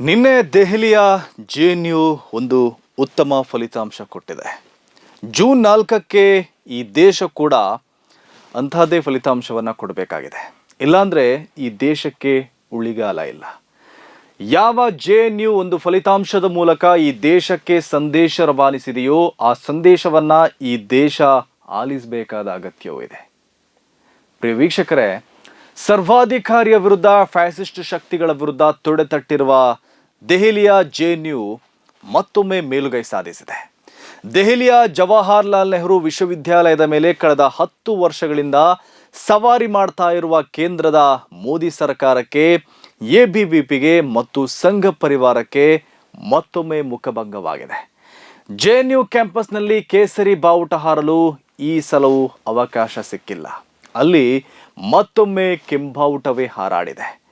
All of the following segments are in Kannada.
ನಿನ್ನೆ ದೆಹಲಿಯ ಜೆ ಎನ್ ಯು ಒಂದು ಉತ್ತಮ ಫಲಿತಾಂಶ ಕೊಟ್ಟಿದೆ. ಜೂನ್ ನಾಲ್ಕಕ್ಕೆ ಈ ದೇಶ ಕೂಡ ಅಂತಹದ್ದೇ ಫಲಿತಾಂಶವನ್ನು ಕೊಡಬೇಕಾಗಿದೆ. ಇಲ್ಲಾಂದರೆ ಈ ದೇಶಕ್ಕೆ ಉಳಿಗಾಲ ಇಲ್ಲ. ಯಾವ ಜೆ ಎನ್ ಯು ಒಂದು ಫಲಿತಾಂಶದ ಮೂಲಕ ಈ ದೇಶಕ್ಕೆ ಸಂದೇಶ ರವಾನಿಸಿದೆಯೋ ಆ ಸಂದೇಶವನ್ನು ಈ ದೇಶ ಆಲಿಸಬೇಕಾದ ಅಗತ್ಯವೂ ಇದೆ. ಪ್ರಿಯ ವೀಕ್ಷಕರೇ ಸರ್ವಾಧಿಕಾರಿಯ ವಿರುದ್ಧ ಫ್ಯಾಸಿಸ್ಟ್ ಶಕ್ತಿಗಳ ವಿರುದ್ಧ ತೊಡೆತಟ್ಟಿರುವ ದೆಹಲಿಯ ಜೆಎನ್ಯು ಮತ್ತೊಮ್ಮೆ ಮೇಲುಗೈ ಸಾಧಿಸಿದೆ. ದೆಹಲಿಯ ಜವಾಹರ್ಲಾಲ್ ನೆಹರು ವಿಶ್ವವಿದ್ಯಾಲಯದ ಮೇಲೆ ಕಳೆದ ಹತ್ತು ವರ್ಷಗಳಿಂದ ಸವಾರಿ ಮಾಡ್ತಾ ಇರುವ ಕೇಂದ್ರದ ಮೋದಿ ಸರ್ಕಾರಕ್ಕೆ ಎ ಬಿ ವಿ ಪಿಗೆ ಮತ್ತು ಸಂಘ ಪರಿವಾರಕ್ಕೆ ಮತ್ತೊಮ್ಮೆ ಮುಖಭಂಗವಾಗಿದೆ. ಜೆಎನ್ಯು ಕ್ಯಾಂಪಸ್ನಲ್ಲಿ ಕೇಸರಿ ಬಾವುಟ ಹಾರಲು ಈ ಸಲವೂ ಅವಕಾಶ ಸಿಕ್ಕಿಲ್ಲ. ಅಲ್ಲಿ ಮತ್ತೊಮ್ಮೆ ಕೆಂಬಾವುಟವೇ ಹಾರಾಡಿದೆ.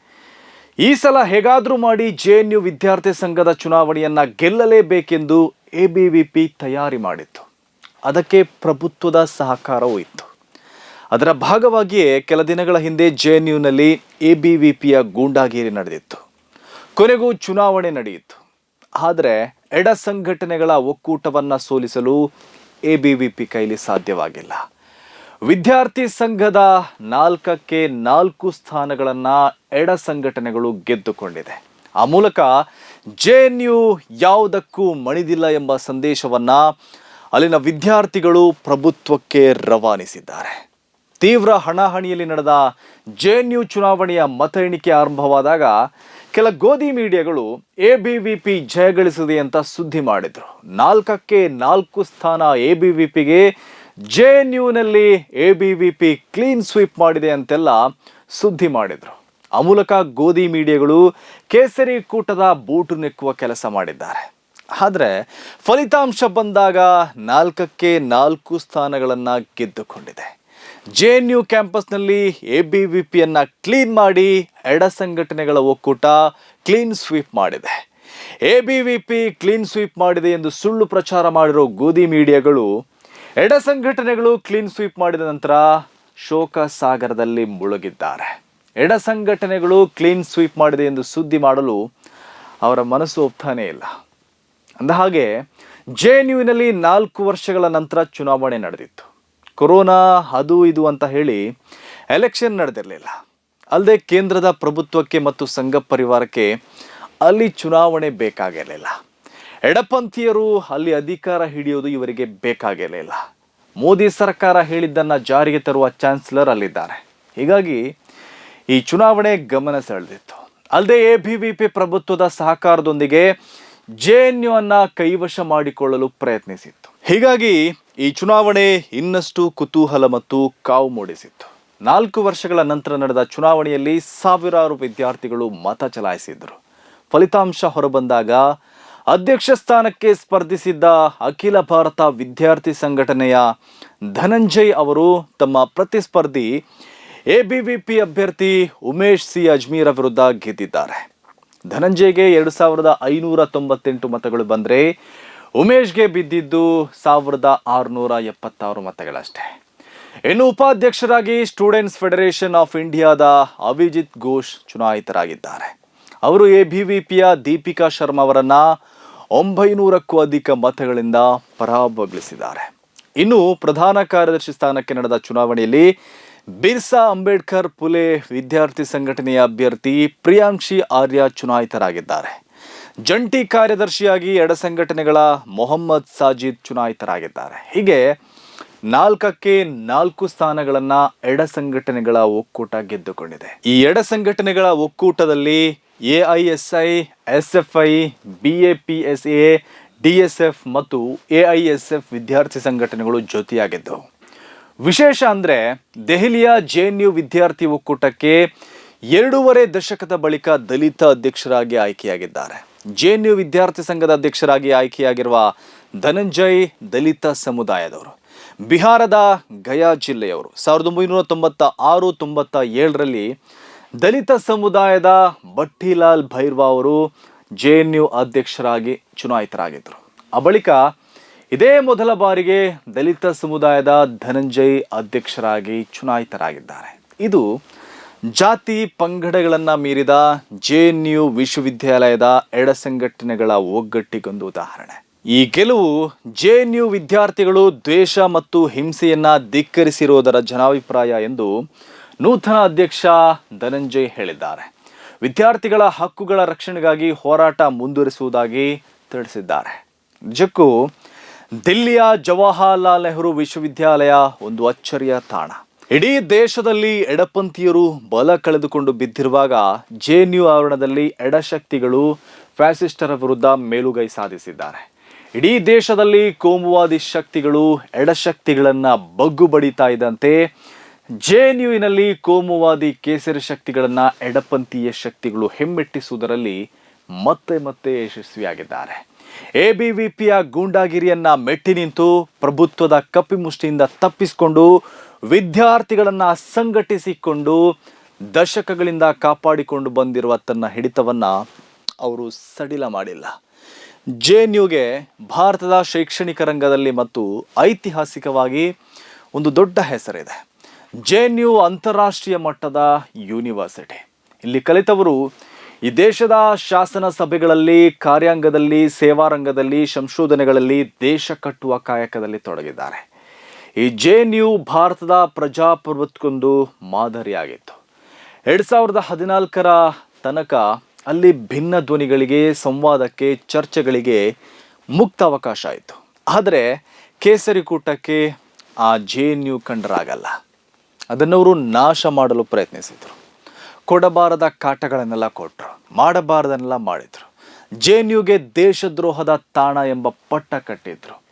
ಈ ಸಲ ಹೇಗಾದರೂ ಮಾಡಿ ಜೆಎನ್ಯು ವಿದ್ಯಾರ್ಥಿ ಸಂಘದ ಚುನಾವಣೆಯನ್ನು ಗೆಲ್ಲಲೇಬೇಕೆಂದು ಎಬಿವಿಪಿ ತಯಾರಿ ಮಾಡಿತ್ತು. ಅದಕ್ಕೆ ಪ್ರಭುತ್ವದ ಸಹಕಾರವೂ ಇತ್ತು. ಅದರ ಭಾಗವಾಗಿಯೇ ಕೆಲ ದಿನಗಳ ಹಿಂದೆ ಜೆ ಎನ್ ಯುನಲ್ಲಿ ಎ ಗೂಂಡಾಗಿರಿ ನಡೆದಿತ್ತು. ಕೊನೆಗೂ ಚುನಾವಣೆ ನಡೆಯಿತು. ಆದರೆ ಎಡ ಸಂಘಟನೆಗಳ ಒಕ್ಕೂಟವನ್ನು ಸೋಲಿಸಲು ಎ ಬಿ ವಿ ಪಿ ಕೈಲಿ ಸಾಧ್ಯವಾಗಿಲ್ಲ. ವಿದ್ಯಾರ್ಥಿ ಸಂಘದ ನಾಲ್ಕಕ್ಕೆ ನಾಲ್ಕು ಸ್ಥಾನಗಳನ್ನು ಎಡ ಸಂಘಟನೆಗಳು ಗೆದ್ದುಕೊಂಡಿದೆ. ಆ ಮೂಲಕ ಜೆ ಎನ್ ಯು ಯಾವುದಕ್ಕೂ ಮಣಿದಿಲ್ಲ ಎಂಬ ಸಂದೇಶವನ್ನ ಅಲ್ಲಿನ ವಿದ್ಯಾರ್ಥಿಗಳು ಪ್ರಭುತ್ವಕ್ಕೆ ರವಾನಿಸಿದ್ದಾರೆ. ತೀವ್ರ ಹಣಾಹಣಿಯಲ್ಲಿ ನಡೆದ ಜೆ ಎನ್ ಯು ಚುನಾವಣೆಯ ಮತ ಎಣಿಕೆ ಆರಂಭವಾದಾಗ ಕೆಲ ಗೋಧಿ ಮೀಡಿಯಾಗಳು ಎ ಬಿ ವಿ ಪಿ ಜಯಗಳಿಸಿದೆ ಅಂತ ಸುದ್ದಿ ಮಾಡಿದ್ರು. ನಾಲ್ಕಕ್ಕೆ ನಾಲ್ಕು ಸ್ಥಾನ ಎ ಬಿ ವಿ ಪಿಗೆ J N ಯುನಲ್ಲಿ A B V P clean sweep ಮಾಡಿದೆ ಅಂತೆಲ್ಲ ಸುದ್ದಿ ಮಾಡಿದ್ರು. ಆ ಮೂಲಕ ಗೋಧಿ ಮೀಡಿಯಾಗಳು ಕೇಸರಿ ಕೂಟದ ಬೂಟು ನೆಕ್ಕುವ ಕೆಲಸ ಮಾಡಿದ್ದಾರೆ. ಆದರೆ ಫಲಿತಾಂಶ ಬಂದಾಗ ನಾಲ್ಕಕ್ಕೆ ನಾಲ್ಕು ಸ್ಥಾನಗಳನ್ನು ಗೆದ್ದುಕೊಂಡಿದೆ. ಜೆ ಎನ್ ಯು ಕ್ಯಾಂಪಸ್ನಲ್ಲಿ ಎ ಬಿ ವಿ ಪಿಯನ್ನು ಕ್ಲೀನ್ ಮಾಡಿ ಎಡ ಸಂಘಟನೆಗಳ ಒಕ್ಕೂಟ ಕ್ಲೀನ್ ಸ್ವೀಪ್ ಮಾಡಿದೆ. A B V P clean sweep ಮಾಡಿದೆ ಎಂದು ಸುಳ್ಳು ಪ್ರಚಾರ ಮಾಡಿರೋ ಗೋಧಿ ಮೀಡಿಯಾಗಳು ಎಡ ಸಂಘಟನೆಗಳು ಕ್ಲೀನ್ ಸ್ವೀಪ್ ಮಾಡಿದ ನಂತರ ಶೋಕ ಸಾಗರದಲ್ಲಿ ಮುಳುಗಿದ್ದಾರೆ. ಎಡ ಸಂಘಟನೆಗಳು ಕ್ಲೀನ್ ಸ್ವೀಪ್ ಮಾಡಿದೆ ಎಂದು ಸುದ್ದಿ ಮಾಡಲು ಅವರ ಮನಸ್ಸು ಒಪ್ತಾನೇ ಇಲ್ಲ. ಅಂದ ಹಾಗೆ ಜೆ ಎನ್ ಯುವಿನಲ್ಲಿ ನಾಲ್ಕು ವರ್ಷಗಳ ನಂತರ ಚುನಾವಣೆ ನಡೆದಿತ್ತು. ಕೊರೋನಾ ಅದು ಇದು ಅಂತ ಹೇಳಿ ಎಲೆಕ್ಷನ್ ನಡೆದಿರಲಿಲ್ಲ. ಅಲ್ಲದೆ ಕೇಂದ್ರದ ಪ್ರಭುತ್ವಕ್ಕೆ ಮತ್ತು ಸಂಘ ಪರಿವಾರಕ್ಕೆ ಅಲ್ಲಿ ಚುನಾವಣೆ ಬೇಕಾಗಿರಲಿಲ್ಲ. ಎಡಪಂಥೀಯರು ಅಲ್ಲಿ ಅಧಿಕಾರ ಹಿಡಿಯೋದು ಇವರಿಗೆ ಬೇಕಾಗಿರಲಿಲ್ಲ ಮೋದಿ ಸರ್ಕಾರ ಹೇಳಿದ್ದನ್ನು ಜಾರಿಗೆ ತರುವ ಚಾನ್ಸಲರ್ ಅಲ್ಲಿದ್ದಾರೆ. ಹೀಗಾಗಿ ಈ ಚುನಾವಣೆ ಗಮನ ಸೆಳೆದಿತ್ತು. ಅಲ್ಲದೆ ಎ ಬಿ ವಿ ಪಿ ಪ್ರಭುತ್ವದ ಸಹಕಾರದೊಂದಿಗೆ ಜೆ ಎನ್ ಯು ಅನ್ನ ಕೈವಶ ಮಾಡಿಕೊಳ್ಳಲು ಪ್ರಯತ್ನಿಸಿತ್ತು. ಹೀಗಾಗಿ ಈ ಚುನಾವಣೆ ಇನ್ನಷ್ಟು ಕುತೂಹಲ ಮತ್ತು ಕಾವು ಮೂಡಿಸಿತ್ತು. ನಾಲ್ಕು ವರ್ಷಗಳ ನಂತರ ನಡೆದ ಚುನಾವಣೆಯಲ್ಲಿ ಸಾವಿರಾರು ವಿದ್ಯಾರ್ಥಿಗಳು ಮತ ಚಲಾಯಿಸಿದರು. ಫಲಿತಾಂಶ ಹೊರಬಂದಾಗ ಅಧ್ಯಕ್ಷ ಸ್ಥಾನಕ್ಕೆ ಸ್ಪರ್ಧಿಸಿದ್ದ ಅಖಿಲ ಭಾರತ ವಿದ್ಯಾರ್ಥಿ ಸಂಘಟನೆಯ ಧನಂಜಯ್ ಅವರು ತಮ್ಮ ಪ್ರತಿಸ್ಪರ್ಧಿ ಎಬಿವಿಪಿ ಅಭ್ಯರ್ಥಿ ಉಮೇಶ್ ಸಿ ಅಜ್ಮೀರ ವಿರುದ್ಧ ಗೆದ್ದಿದ್ದಾರೆ. ಧನಂಜಯ್ಗೆ ಎರಡು ಸಾವಿರದ ಐನೂರ ತೊಂಬತ್ತೆಂಟು ಮತಗಳು ಬಂದರೆ ಉಮೇಶ್ಗೆ ಬಿದ್ದಿದ್ದು ಸಾವಿರದ ಆರುನೂರ ಎಪ್ಪತ್ತಾರು ಮತಗಳಷ್ಟೇ. ಇನ್ನು ಉಪಾಧ್ಯಕ್ಷರಾಗಿ ಸ್ಟೂಡೆಂಟ್ಸ್ ಫೆಡರೇಷನ್ ಆಫ್ ಇಂಡಿಯಾದ ಅಭಿಜಿತ್ ಘೋಷ್ ಚುನಾಯಿತರಾಗಿದ್ದಾರೆ. ಅವರು ಎ ಬಿ ವಿ ಪಿಯ ದೀಪಿಕಾ ಶರ್ಮಾ ಅವರನ್ನ ಒಂಬೈನೂರಕ್ಕೂ ಅಧಿಕ ಮತಗಳಿಂದ ಪರಾಭವಗೊಳಿಸಿದ್ದಾರೆ. ಇನ್ನು ಪ್ರಧಾನ ಕಾರ್ಯದರ್ಶಿ ಸ್ಥಾನಕ್ಕೆ ನಡೆದ ಚುನಾವಣೆಯಲ್ಲಿ ಬಿರ್ಸಾ ಅಂಬೇಡ್ಕರ್ ಪುಲೆ ವಿದ್ಯಾರ್ಥಿ ಸಂಘಟನೆಯ ಅಭ್ಯರ್ಥಿ ಪ್ರಿಯಾಂಶಿ ಆರ್ಯ ಚುನಾಯಿತರಾಗಿದ್ದಾರೆ. ಜಂಟಿ ಕಾರ್ಯದರ್ಶಿಯಾಗಿ ಎಡ ಸಂಘಟನೆಗಳ ಮೊಹಮ್ಮದ್ ಸಾಜಿದ್ ಚುನಾಯಿತರಾಗಿದ್ದಾರೆ. ಹೀಗೆ ನಾಲ್ಕಕ್ಕೆ ನಾಲ್ಕು ಸ್ಥಾನಗಳನ್ನ ಎಡ ಸಂಘಟನೆಗಳ ಒಕ್ಕೂಟ ಗೆದ್ದುಕೊಂಡಿದೆ. ಈ ಎಡ ಸಂಘಟನೆಗಳ ಒಕ್ಕೂಟದಲ್ಲಿ A I S I, S F I, B A P S A, D S F ಮತ್ತು ಎ ಐ ಎಸ್ ಎಫ್ ವಿದ್ಯಾರ್ಥಿ ಸಂಘಟನೆಗಳು ಜೊತೆಯಾಗಿದ್ದವು. ವಿಶೇಷ ಅಂದರೆ ದೆಹಲಿಯ ಜೆ ಎನ್ ಯು ವಿದ್ಯಾರ್ಥಿ ಒಕ್ಕೂಟಕ್ಕೆ ಎರಡೂವರೆ ದಶಕದ ಬಳಿಕ ದಲಿತ ಅಧ್ಯಕ್ಷರಾಗಿ ಆಯ್ಕೆಯಾಗಿದ್ದಾರೆ. ಜೆ ಎನ್ ಯು ವಿದ್ಯಾರ್ಥಿ ಸಂಘದ ಅಧ್ಯಕ್ಷರಾಗಿ ಆಯ್ಕೆಯಾಗಿರುವ ಧನಂಜಯ್ ದಲಿತ ಸಮುದಾಯದವರು. ಬಿಹಾರದ ಗಯಾ ಜಿಲ್ಲೆಯವರು ಸಾವಿರದ ಒಂಬೈನೂರ ತೊಂಬತ್ತ ಆರು, ತೊಂಬತ್ತ ಏಳರಲ್ಲಿ ದಲಿತ ಸಮುದಾಯದ ಭಟ್ಟಿಲಾಲ್ ಭೈರ್ವಾ ಅವರು ಜೆ ಎನ್ ಯು ಅಧ್ಯಕ್ಷರಾಗಿ ಚುನಾಯಿತರಾಗಿದ್ದರು. ಆ ಬಳಿಕ ಇದೇ ಮೊದಲ ಬಾರಿಗೆ ದಲಿತ ಸಮುದಾಯದ ಧನಂಜಯ್ ಅಧ್ಯಕ್ಷರಾಗಿ ಚುನಾಯಿತರಾಗಿದ್ದಾರೆ. ಇದು ಜಾತಿ ಪಂಗಡಗಳನ್ನು ಮೀರಿದ ಜೆ ಎನ್ ಯು ವಿಶ್ವವಿದ್ಯಾಲಯದ ಎಡ ಸಂಘಟನೆಗಳ ಒಗ್ಗಟ್ಟಿಗೊಂದು ಉದಾಹರಣೆ. ಈ ಗೆಲುವು ಜೆ ಎನ್ ಯು ವಿದ್ಯಾರ್ಥಿಗಳು ದ್ವೇಷ ಮತ್ತು ಹಿಂಸೆಯನ್ನ ಧಿಕ್ಕರಿಸಿರುವುದರ ಜನಾಭಿಪ್ರಾಯ ಎಂದು ನೂತನ ಅಧ್ಯಕ್ಷ ಧನಂಜಯ್ ಹೇಳಿದ್ದಾರೆ. ವಿದ್ಯಾರ್ಥಿಗಳ ಹಕ್ಕುಗಳ ರಕ್ಷಣೆಗಾಗಿ ಹೋರಾಟ ಮುಂದುವರಿಸುವುದಾಗಿ ತಿಳಿಸಿದ್ದಾರೆ. ನಿಜಕ್ಕೂ ದಿಲ್ಲಿಯ ಜವಾಹರ್ಲಾಲ್ ನೆಹರು ವಿಶ್ವವಿದ್ಯಾಲಯ ಒಂದು ಅಚ್ಚರಿಯ ತಾಣ. ಇಡೀ ದೇಶದಲ್ಲಿ ಎಡಪಂಥೀಯರು ಬಲ ಕಳೆದುಕೊಂಡು ಬಿದ್ದಿರುವಾಗ ಜೆ ಎನ್ ಯು ಆವರಣದಲ್ಲಿ ಎಡಶಕ್ತಿಗಳು ಫ್ಯಾಸಿಸ್ಟರ ವಿರುದ್ಧ ಮೇಲುಗೈ ಸಾಧಿಸಿದ್ದಾರೆ. ಇಡೀ ದೇಶದಲ್ಲಿ ಕೋಮುವಾದಿ ಶಕ್ತಿಗಳು, ಎಡಶಕ್ತಿಗಳನ್ನು ಬಗ್ಗು ಬಡಿತಾ ಇದ್ದಂತೆ, ಜೆಎನ್ಯುವಿನಲ್ಲಿ ಕೋಮುವಾದಿ ಕೇಸರಿ ಶಕ್ತಿಗಳನ್ನ ಎಡಪಂಥೀಯ ಶಕ್ತಿಗಳು ಹೆಮ್ಮೆಟ್ಟಿಸುವುದರಲ್ಲಿ ಮತ್ತೆ ಮತ್ತೆ ಯಶಸ್ವಿಯಾಗಿದ್ದಾರೆ. ಎ ಬಿ ವಿ ಪಿಯ ಗೂಂಡಾಗಿರಿಯನ್ನು ಮೆಟ್ಟಿ ನಿಂತು ಪ್ರಭುತ್ವದ ಕಪ್ಪಿಮುಷ್ಟಿಯಿಂದ ತಪ್ಪಿಸಿಕೊಂಡು, ವಿದ್ಯಾರ್ಥಿಗಳನ್ನು ಸಂಘಟಿಸಿಕೊಂಡು, ದಶಕಗಳಿಂದ ಕಾಪಾಡಿಕೊಂಡು ಬಂದಿರುವ ತನ್ನ ಹಿಡಿತವನ್ನ ಅವರು ಸಡಿಲ ಮಾಡಿಲ್ಲ. ಜೆ ಎನ್ ಯುಗೆ ಭಾರತದ ಶೈಕ್ಷಣಿಕ ರಂಗದಲ್ಲಿ ಮತ್ತು ಐತಿಹಾಸಿಕವಾಗಿ ಒಂದು ದೊಡ್ಡ ಹೆಸರಿದೆ. ಜೆ ಎನ್ ಯು ಅಂತಾರಾಷ್ಟ್ರೀಯ ಮಟ್ಟದ ಯೂನಿವರ್ಸಿಟಿ. ಇಲ್ಲಿ ಕಲಿತವರು ಈ ದೇಶದ ಶಾಸನ ಸಭೆಗಳಲ್ಲಿ, ಕಾರ್ಯಾಂಗದಲ್ಲಿ ಸೇವಾರಂಗದಲ್ಲಿ ಸಂಶೋಧನೆಗಳಲ್ಲಿ ದೇಶ ಕಟ್ಟುವ ಕಾಯಕದಲ್ಲಿ ತೊಡಗಿದ್ದಾರೆ. ಈ ಜೆ ಎನ್ ಯು ಭಾರತದ ಪ್ರಜಾಪ್ರಭುತ್ವಕ್ಕೊಂದು ಮಾದರಿಯಾಗಿತ್ತು. ಎರಡು ಸಾವಿರದ ಹದಿನಾಲ್ಕರ ತನಕ ಅಲ್ಲಿ ಭಿನ್ನ ಧ್ವನಿಗಳಿಗೆ, ಸಂವಾದಕ್ಕೆ, ಚರ್ಚೆಗಳಿಗೆ ಮುಕ್ತ ಅವಕಾಶ ಆಯಿತು. ಆದರೆ ಕೇಸರಿ ಕೂಟಕ್ಕೆ ಆ ಜೆ ಎನ್ ಯು ಕಂಡರಾಗಲ್ಲ. ಅದನ್ನವರು ನಾಶ ಮಾಡಲು ಪ್ರಯತ್ನಿಸಿದರು. ಕೊಡಬಾರದ ಕಾಟಗಳನ್ನೆಲ್ಲ ಕೊಟ್ಟರು ಮಾಡಬಾರದನ್ನೆಲ್ಲ ಮಾಡಿದರು. ಜೆ ಎನ್ ಯುಗೆ ದೇಶದ್ರೋಹದ ತಾಣ ಎಂಬ ಪಟ್ಟ ಕಟ್ಟಿದ್ರು.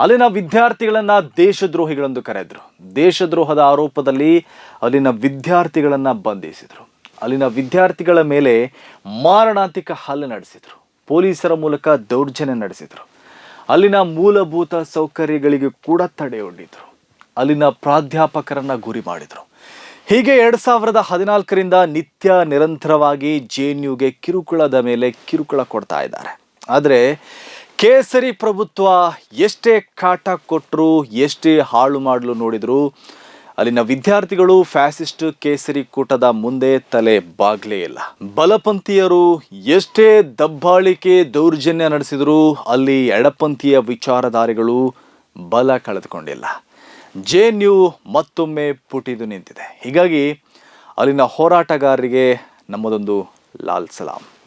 ಅಲ್ಲಿನ ವಿದ್ಯಾರ್ಥಿಗಳನ್ನು ದೇಶದ್ರೋಹಿಗಳೆಂದು ಕರೆದ್ರು. ದೇಶದ್ರೋಹದ ಆರೋಪದಲ್ಲಿ ಅಲ್ಲಿನ ವಿದ್ಯಾರ್ಥಿಗಳನ್ನು ಬಂಧಿಸಿದ್ರು. ಅಲ್ಲಿನ ವಿದ್ಯಾರ್ಥಿಗಳ ಮೇಲೆ ಮಾರಣಾಂತಿಕ ಹಲ್ಲೆ ನಡೆಸಿದರು. ಪೊಲೀಸರ ಮೂಲಕ ದೌರ್ಜನ್ಯ ನಡೆಸಿದರು. ಅಲ್ಲಿನ ಮೂಲಭೂತ ಸೌಕರ್ಯಗಳಿಗೆ ಕೂಡ ತಡೆಯೊಡ್ಡಿದ್ರು ಅಲ್ಲಿನ ಪ್ರಾಧ್ಯಾಪಕರನ್ನು ಗುರಿ ಮಾಡಿದರು. ಹೀಗೆ ಎರಡು ಸಾವಿರದ ಹದಿನಾಲ್ಕರಿಂದ ನಿತ್ಯ ನಿರಂತರವಾಗಿ ಜೆ ಎನ್ ಯುಗೆ ಕಿರುಕುಳದ ಮೇಲೆ ಕಿರುಕುಳ ಕೊಡ್ತಾ ಇದ್ದಾರೆ. ಆದರೆ ಕೇಸರಿ ಪ್ರಭುತ್ವ ಎಷ್ಟೇ ಕಾಟ ಕೊಟ್ಟರು ಎಷ್ಟೇ ಹಾಳು ಮಾಡಲು ನೋಡಿದ್ರು ಅಲ್ಲಿನ ವಿದ್ಯಾರ್ಥಿಗಳು ಫ್ಯಾಸಿಸ್ಟ್ ಕೇಸರಿ ಕೂಟದ ಮುಂದೆ ತಲೆ ಬಾಗ್ಲೇ ಇಲ್ಲ. ಬಲಪಂಥೀಯರು ಎಷ್ಟೇ ದಬ್ಬಾಳಿಕೆ ದೌರ್ಜನ್ಯ ನಡೆಸಿದರೂ ಅಲ್ಲಿ ಎಡಪಂಥೀಯ ವಿಚಾರಧಾರೆಗಳು ಬಲ ಕಳೆದುಕೊಂಡಿಲ್ಲ. ಜೆ ನ್ಯೂ ಮತ್ತೊಮ್ಮೆ ಪುಟಿದು ನಿಂತಿದೆ. ಹೀಗಾಗಿ ಅಲ್ಲಿನ ಹೋರಾಟಗಾರರಿಗೆ ನಮ್ಮದೊಂದು ಲಾಲ್ ಸಲಾಂ.